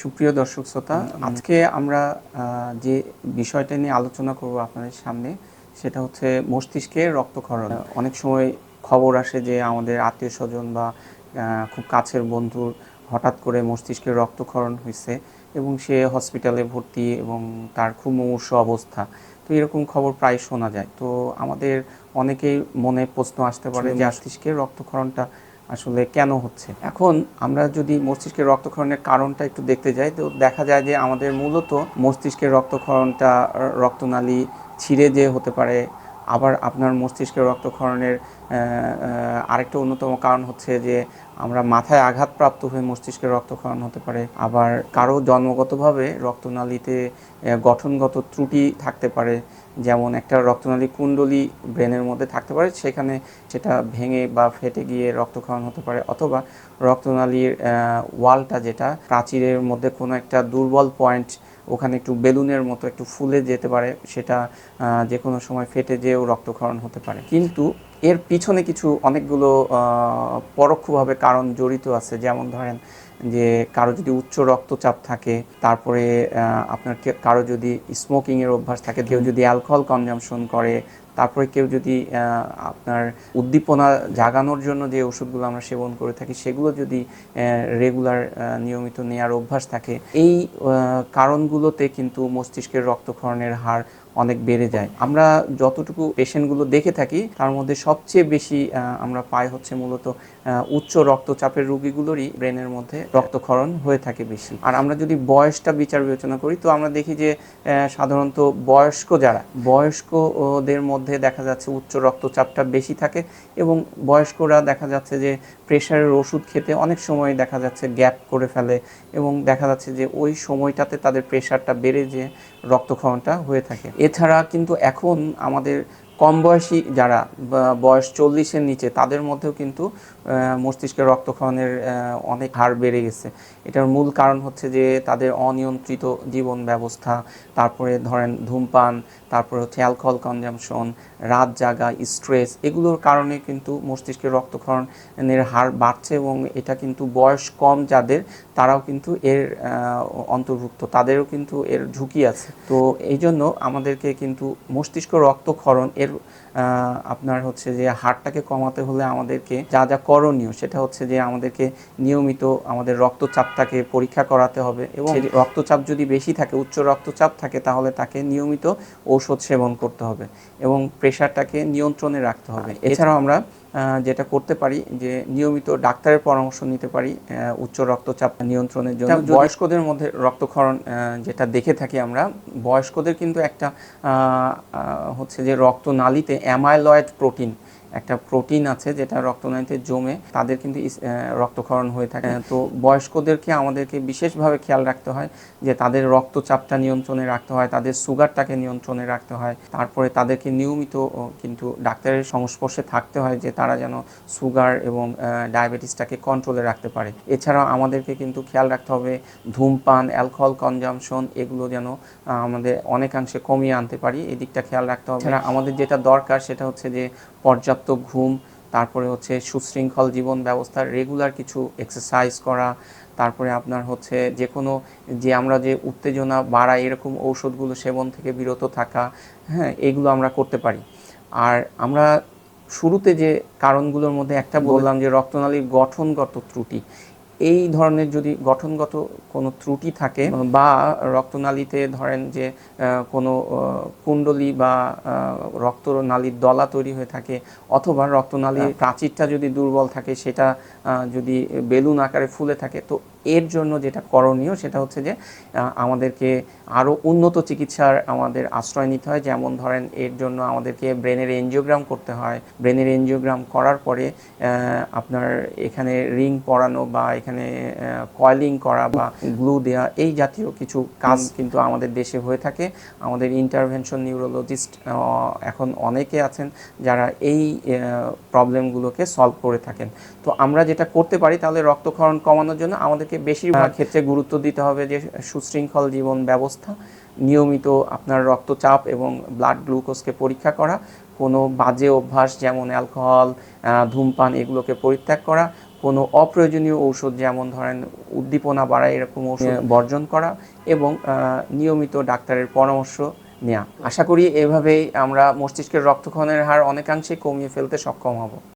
সুপ্রিয় দর্শক শ্রোতা আজকে আমরা যে বিষয়টা নিয়ে আলোচনা করব আপনাদের সামনে সেটা হচ্ছে মস্তিষ্কের রক্তক্ষরণ। অনেক সময় খবর আসে যে আমাদের আত্মীয় স্বজন বা খুব কাছের বন্ধুর হঠাৎ করে মস্তিষ্কের রক্তক্ষরণ হয়েছে এবং সে হসপিটালে ভর্তি এবং তার খুব মুমূর্ষ অবস্থা। তো এরকম খবর প্রায় শোনা যায়। তো আমাদের অনেকেই মনে প্রশ্ন আসতে পারে যে মস্তিষ্কের রক্তক্ষরণটা আসলে কেন হচ্ছে? এখন আমরা যদি মস্তিষ্কের রক্তক্ষরণের কারণটা একটু দেখতে যাই, তো দেখা যায় যে আমাদের মূলত মস্তিষ্কের রক্তক্ষরণটা, রক্তনালী ছিঁড়ে যে হতে পারে। আবার আপনার মস্তিষ্কের রক্তক্ষরণের আরেকটা অন্যতম কারণ হচ্ছে যে আমরা মাথায় আঘাতপ্রাপ্ত হয়ে মস্তিষ্কের রক্তক্ষরণ হতে পারে। আবার কারও জন্মগতভাবে রক্তনালীতে গঠনগত ত্রুটি থাকতে পারে, যেমন একটা রক্তনালী কুণ্ডলী ব্রেনের মধ্যে থাকতে পারে, সেখানে সেটা ভেঙে বা ফেটে গিয়ে রক্তক্ষরণ হতে পারে, অথবা রক্তনালীর ওয়ালটা যেটা প্রাচীরের মধ্যে কোনো একটা দুর্বল পয়েন্ট, ওখানে একটু বেলুনের মতো একটু ফুলে যেতে পারে, সেটা যে কোনো সময় ফেটে যেয়েও রক্তক্ষরণ হতে পারে। কিন্তু এর পিছনে কিছু অনেকগুলো আহ, পরোক্ষভাবে কারণ জড়িত আছে। যেমন ধরেন যে কারও যদি উচ্চ রক্তচাপ থাকে তারপরে আহ, আপনার কারও যদি স্মোকিংয়ের অভ্যাস থাকে কেউ যদি অ্যালকোহল কনজামশন করে তারপরে কেউ যদি আপনার উদ্দীপনা জাগানোর জন্য যে ওষুধগুলো আমরা সেবন করে থাকি, সেগুলো যদি রেগুলার নিয়মিত নেয়ার অভ্যাস থাকে, এই কারণগুলোতে কিন্তু মস্তিষ্কের রক্তক্ষরণের হার অনেক বেড়ে যায়। আমরা যতটুকু পেশেন্টগুলো দেখে থাকি, তার মধ্যে সবচেয়ে বেশি আমরা পাই হচ্ছে মূলত উচ্চ রক্তচাপের রোগীগুলোরই ব্রেনের মধ্যে রক্তক্ষরণ হয়ে থাকে বেশি। আর আমরা যদি বয়সটা বিচার বিবেচনা করি, তো আমরা দেখি যে সাধারণত বয়স্ক যারা, বয়স্কদের মধ্যে দেখা যাচ্ছে উচ্চ রক্তচাপটা বেশি থাকে এবং বয়স্করা দেখা যাচ্ছে যে প্রেশারের ওষুধ খেতে অনেক সময় দেখা যাচ্ছে গ্যাপ করে ফেলে এবং দেখা যাচ্ছে যে ওই সময়টাতে তাদের প্রেশারটা বেড়ে যে রক্তক্ষরণটা হয়ে থাকে। এছাড়া কিন্তু এখন আমাদের কম বয়সী যারা বয়স চল্লিশের নিচে তাদের মধ্যেও কিন্তু মস্তিষ্কের রক্তক্ষরণের অনেক হার বেড়ে গেছে। এটার মূল কারণ হচ্ছে যে তাদের অনিয়ন্ত্রিত জীবন ব্যবস্থা, তারপরে ধরেন ধূমপান, তারপরে হচ্ছে অ্যালকোহল কনজামশন রাত জাগা স্ট্রেস এগুলোর কারণে কিন্তু মস্তিষ্কের রক্তক্ষরণের হার বাড়ছে এবং এটা কিন্তু বয়স কম যাদের, তারাও কিন্তু এর অন্তর্ভুক্ত, তাদেরও কিন্তু এর ঝুঁকি আছে। তো এই জন্য আমাদেরকে কিন্তু মস্তিষ্ক রক্তক্ষরণ এর আপনার হচ্ছে যে হারটাকে কমাতে হলে আমাদেরকে যা যা করণীয় সেটা হচ্ছে যে আমাদেরকে নিয়মিত আমাদের রক্তচাপটাকে পরীক্ষা করাতে হবে এবং রক্তচাপ যদি বেশি থাকে উচ্চ রক্তচাপ থাকে তাহলে তাকে নিয়মিত ঔষধ সেবন করতে হবে এবং প্রেশারটাকে নিয়ন্ত্রণে রাখতে হবে। এছাড়াও আমরা যেটা করতে পারি যে নিয়মিত ডাক্তারের পরামর্শ নিতে পারি উচ্চ রক্তচাপ নিয়ন্ত্রণের জন্য। বয়স্কদের মধ্যে রক্তক্ষরণ যেটা দেখে থাকি আমরা বয়স্কদের কিন্তু একটা হচ্ছে যে রক্তনালীতে অ্যামাইলয়েড প্রোটিন একটা প্রোটিন আছে যেটা রক্তনালীতে জমে তাদের কিন্তু রক্তক্ষরণ হয়ে থাকে। তো বয়স্কদেরকে আমাদেরকে বিশেষভাবে খেয়াল রাখতে হয় যে তাদের রক্তচাপটা নিয়ন্ত্রণে রাখতে হয় তাদের সুগারটাকে নিয়ন্ত্রণে রাখতে হয়। তারপরে তাদেরকে নিয়মিত কিন্তু ডাক্তারের সংস্পর্শে থাকতে হয় যে তারা যেন সুগার এবং ডায়াবেটিসটাকে কন্ট্রোলে রাখতে পারে। এছাড়াও আমাদেরকে কিন্তু খেয়াল রাখতে হবে ধূমপান অ্যালকোহল কনজামশন এগুলো যেন আমাদের অনেকাংশে কমিয়ে আনতে পারি। এদিকটা খেয়াল রাখতে হবে। এছাড়া আমাদের যেটা দরকার সেটা হচ্ছে যে পর্যাপ্ত ঘুম তারপরে হচ্ছে সুশৃঙ্খল জীবন ব্যবস্থা রেগুলার কিছু এক্সারসাইজ করা তারপরে আপনার হচ্ছে যে কোনো যে আমরা যে উত্তেজনা বাড়ায় এরকম ঔষধগুলো সেবন থেকে বিরত থাকা হ্যাঁ এগুলো আমরা করতে পারি। আর আমরা শুরুতে যে কারণগুলোর মধ্যে একটা বললাম যে রক্তনালীর গঠনগত ত্রুটি এই ধরনের যদি গঠনগত কোনো ত্রুটি থাকে বা রক্তনালীতে ধরেন যে কোনো কুণ্ডলী বা রক্তনালীর দলা তৈরি হয়ে থাকে অথবা রক্তনালীর প্রাচীরটা যদি দুর্বল থাকে সেটা যদি বেলুন আকারে ফুলে থাকে তো এর জন্য যেটা করণীয় সেটা হচ্ছে যে আমাদেরকে আরও উন্নত চিকিৎসার আমাদের আশ্রয় নিতে হয়। যেমন ধরেন এর জন্য আমাদেরকে ব্রেনের এনজিওগ্রাম করতে হয়। ব্রেনের এনজিওগ্রাম করার পরে আপনার এখানে রিং পরানো বা এখানে কয়েলিং করা বা গ্লু দেওয়া এই জাতীয় কিছু কাজ কিন্তু আমাদের দেশে হয়ে থাকে। আমাদের ইন্টারভেনশন নিউরোলজিস্ট এখন অনেকে আছেন যারা এই প্রবলেমগুলোকে সলভ করে থাকেন। তো আমরা যেটা করতে পারি তাহলে রক্তক্ষরণ কমানোর জন্য আমাদেরকে বেশিরভাগ ক্ষেত্রে গুরুত্ব দিতে হবে যে সুশৃঙ্খল জীবন ব্যবস্থা নিয়মিত আপনার রক্তচাপ এবং ব্লাড গ্লুকোজকে পরীক্ষা করা কোনো বাজে অভ্যাস যেমন অ্যালকোহল ধূমপান এগুলোকে পরিত্যাগ করা কোনো অপ্রয়োজনীয় ঔষধ যেমন ধরেন উদ্দীপনা বাড়ায় এরকম ঔষধ বর্জন করা এবং আহ, নিয়মিত ডাক্তারের পরামর্শ নেওয়া আশা করি এভাবেই আমরা মস্তিষ্কের রক্তক্ষণের হার অনেকাংশে কমিয়ে ফেলতে সক্ষম হব।